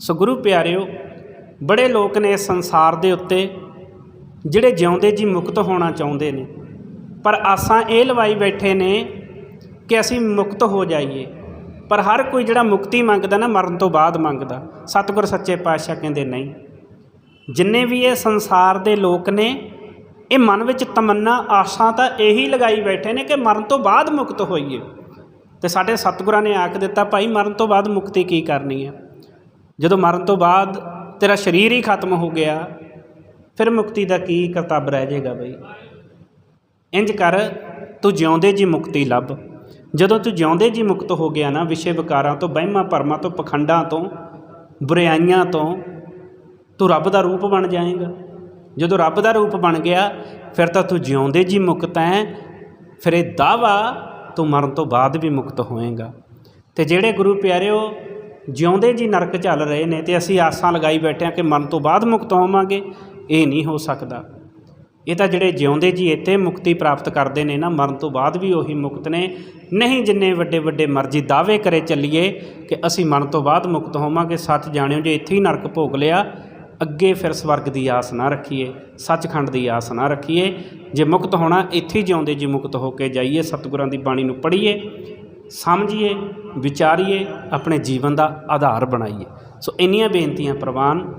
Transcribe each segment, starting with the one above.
ਸੋ ਗੁਰੂ ਪਿਆਰਿਓ, ਬੜੇ ਲੋਕ ਨੇ ਇਸ ਸੰਸਾਰ ਦੇ ਉੱਤੇ ਜਿਹੜੇ ਜਿਉਂਦੇ ਜੀ ਮੁਕਤ ਹੋਣਾ ਚਾਹੁੰਦੇ ਨੇ। ਪਰ ਆਸਾਂ ਇਹ ਲਵਾਈ ਬੈਠੇ ਨੇ ਕਿ ਅਸੀਂ ਮੁਕਤ ਹੋ ਜਾਈਏ। ਪਰ ਹਰ ਕੋਈ ਜਿਹੜਾ ਮੁਕਤੀ ਮੰਗਦਾ ਨਾ, ਮਰਨ ਤੋਂ ਬਾਅਦ ਮੰਗਦਾ। ਸਤਿਗੁਰ ਸੱਚੇ ਪਾਤਸ਼ਾਹ ਕਹਿੰਦੇ ਨਹੀਂ। ਜਿੰਨੇ ਵੀ ਇਹ ਸੰਸਾਰ ਦੇ ਲੋਕ ਨੇ, ਇਹ ਮਨ ਵਿੱਚ ਤਮੰਨਾ, ਆਸਾਂ ਤਾਂ ਇਹੀ ਲਗਾਈ ਬੈਠੇ ਨੇ ਕਿ ਮਰਨ ਤੋਂ ਬਾਅਦ ਮੁਕਤ ਹੋਈਏ। ਤੇ ਸਾਡੇ ਸਤਿਗੁਰਾਂ ਨੇ ਆਖ ਦਿੱਤਾ, ਭਾਈ, ਮਰਨ ਤੋਂ ਬਾਅਦ ਮੁਕਤੀ ਕੀ ਕਰਨੀ ਹੈ? ਜਦੋਂ ਮਰਨ ਤੋਂ ਬਾਅਦ ਤੇਰਾ ਸਰੀਰ ਹੀ ਖਤਮ ਹੋ ਗਿਆ, ਫਿਰ ਮੁਕਤੀ ਦਾ ਕੀ ਕਰਤੱਵ ਰਹਿ ਜਾਏਗਾ ਬਈ? ਇੰਜ ਕਰ, ਤੂੰ ਜਿਉਂਦੇ ਜੀ ਮੁਕਤੀ ਲੱਭ। ਜਦੋਂ ਤੂੰ ਜਿਉਂਦੇ ਜੀ ਮੁਕਤ ਹੋ ਗਿਆ ਨਾ, ਵਿਸ਼ੇ ਵਿਕਾਰਾਂ ਤੋਂ, ਵਹਿਮਾਂ ਭਰਮਾਂ ਤੋਂ, ਪਖੰਡਾਂ ਤੋਂ ਬੁਰਾਈਆਂ ਤੋਂ, ਤੂੰ ਰੱਬ ਦਾ ਰੂਪ ਬਣ ਜਾਏਗਾ। ਜਦੋਂ ਰੱਬ ਦਾ ਰੂਪ ਬਣ ਗਿਆ, ਫਿਰ ਤਾਂ ਤੂੰ ਜਿਉਂਦੇ ਜੀ ਮੁਕਤ ਹੈ ਫਿਰ ਇਹ ਦਾਵਾ ਤੂੰ ਮਰਨ ਤੋਂ ਬਾਅਦ ਵੀ ਮੁਕਤ ਹੋਏਗਾ। ਤੇ ਜਿਹੜੇ ਗੁਰੂ ਪਿਆਰਿਓ ਜਿਉਂਦੇ ਜੀ ਨਰਕ ਚੱਲ ਰਹੇ ਨੇ ਤੇ ਅਸੀਂ ਆਸਾਂ ਲਗਾਈ ਬੈਠੇ ਹਾਂ ਕਿ ਮਰਨ ਤੋਂ ਬਾਅਦ ਮੁਕਤ ਹੋਵਾਂਗੇ, ਇਹ ਨਹੀਂ ਹੋ ਸਕਦਾ। ਇਹ ਤਾਂ ਜਿਹੜੇ ਜਿਉਂਦੇ ਜੀ ਇੱਥੇ ਮੁਕਤੀ ਪ੍ਰਾਪਤ ਕਰਦੇ ਨੇ ਨਾ, ਮਰਨ ਤੋਂ ਬਾਅਦ ਵੀ ਉਹੀ ਮੁਕਤ ਨੇ। ਨਹੀਂ ਜਿੰਨੇ ਵੱਡੇ ਵੱਡੇ ਮਰਜ਼ੀ ਦਾਅਵੇ ਕਰੇ ਚੱਲੀਏ ਕਿ ਅਸੀਂ ਮਰਨ ਤੋਂ ਬਾਅਦ ਮੁਕਤ ਹੋਵਾਂਗੇ, ਸੱਚ ਜਾਣਿਓ ਜੇ ਇੱਥੇ ਹੀ ਨਰਕ ਭੋਗ ਲਿਆ, ਅੱਗੇ ਫਿਰ ਸਵਰਗ ਦੀ ਆਸ ਨਾ ਰੱਖੀਏ, ਸੱਚਖੰਡ ਦੀ ਆਸ ਨਾ ਰੱਖੀਏ। ਜੇ ਮੁਕਤ ਹੋਣਾ, ਇੱਥੇ ਹੀ ਜਿਉਂਦੇ ਜੀ ਮੁਕਤ ਹੋ ਕੇ ਜਾਈਏ, ਸਤਿਗੁਰਾਂ ਦੀ ਬਾਣੀ ਨੂੰ ਪੜ੍ਹੀਏ, ਸਮਝੀਏ ਵਿਚਾਰੀਏ, ਆਪਣੇ ਜੀਵਨ ਦਾ ਆਧਾਰ ਬਣਾਈਏ। ਸੋ ਇੰਨੀਆਂ ਬੇਨਤੀਆਂ ਪ੍ਰਵਾਨ।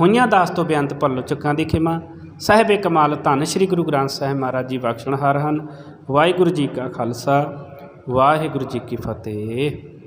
ਹੋਈਆਂ ਦਾਸ ਤੋਂ ਬੇਅੰਤ ਭੱਲੋ ਚੁੱਕਾਂ ਦੀ ਖਿਮਾ। ਸਾਹਿਬੇ ਕਮਾਲ ਧੰਨ ਸ੍ਰੀ ਗੁਰੂ ਗ੍ਰੰਥ ਸਾਹਿਬ ਮਹਾਰਾਜ ਜੀ ਬਖਸ਼ਣਹਾਰ ਹਨ। ਵਾਹਿਗੁਰੂ ਜੀ ਕਾ ਖਾਲਸਾ, ਵਾਹਿਗੁਰੂ ਜੀ ਕੀ ਫਤਿਹ।